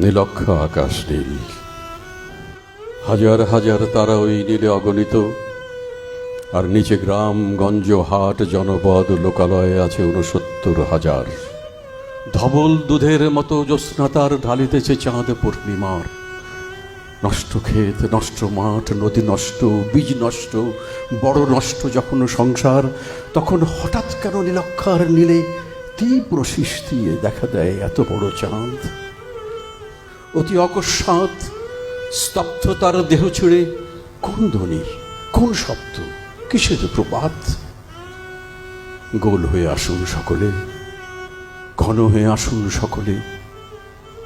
নীলক্ষ আকাশ নীল। হাজার হাজার তারা ওই নীলে অগণিত, আর নিচে গ্রাম, গঞ্জ, হাট, জনপদ, লোকালয়ে আছে উনসত্তর হাজার। ধবল দুধের মতো জ্যোৎস্নাতার ঢালিতেছে চাঁদ পূর্ণিমার। নষ্ট ক্ষেত, নষ্ট মাঠ, নদী নষ্ট, বীজ নষ্ট, বড় নষ্ট যখন সংসার, তখন হঠাৎ কেন নীলক্ষার নীলে তীব্র শীষ দিয়ে দেখা দেয় এত বড় চাঁদ। অতি অকস্মাৎ স্তব্ধতার দেহ ছেড়ে কোন ধ্বনি, কোন শব্দ, কিসের প্রপাত? গোল হয়ে আসুন সকলে, ঘন হয়ে আসুন সকলে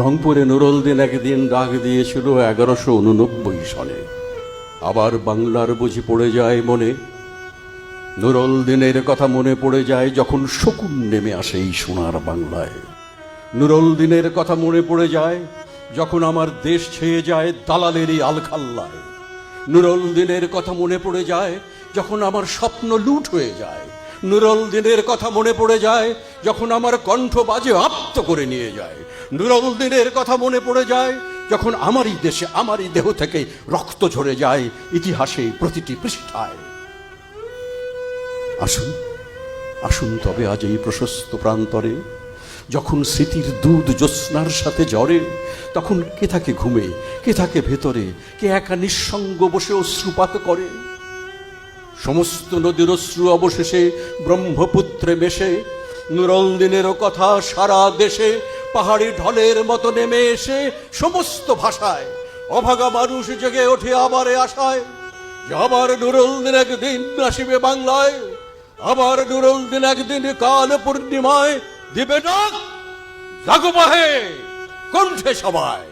রংপুরে নুরল দিন একদিন ডাক দিয়েছিল এগারোশো উননব্বই সনে। আবার বাংলার বুঝি পড়ে যায় মনে। নুরল দিনের কথা মনে পড়ে যায় যখন শকুন নেমে আসে এই সোনার বাংলায়। নুরল দিনের কথা মনে পড়ে যায় যখন আমার দেশ ছেয়ে যায় দালালেরই আলখাল্লায়। নুরল দিনের কথা মনে পড়ে যায় যখন আমার স্বপ্ন লুট হয়ে যায়। নুরল দিনের কথা মনে পড়ে যায়, যখন আমার কণ্ঠ বাজে আপ্ত করে নিয়ে যায়। নুরল দিনের কথা মনে পড়ে যায়, যখন আমারই দেশে, আমারই দেহ থেকে রক্ত ঝরে যায়, ইতিহাসে প্রতিটি পৃষ্ঠায়। আসুন আসুন তবে আজ এই প্রশস্ত প্রান্তরে। যখন স্মৃতির দুধ জ্যোৎস্নার সাথে জ্বরে তখন কে থাকে ঘুমে, কে থাকে ভেতরে, কে একা নিঃসঙ্গ বসে অশ্রুপাত করে? সমস্ত নদীর অশ্রু অবশেষে ব্রহ্মপুত্রে মেশে নুরল দিনেরও কথা সারা দেশে পাহাড়ি ঢলের মতো নেমে এসে সমস্ত ভাষায় অভাগা মানুষ জেগে ওঠে আবার আশায় যে আবার নুরল দিন একদিন আসিবে বাংলায়, আবার নুরল দিন একদিন কাল পূর্ণিমায় দিবে ডাক, জাগো বাহে, কণ্ঠে সবাই।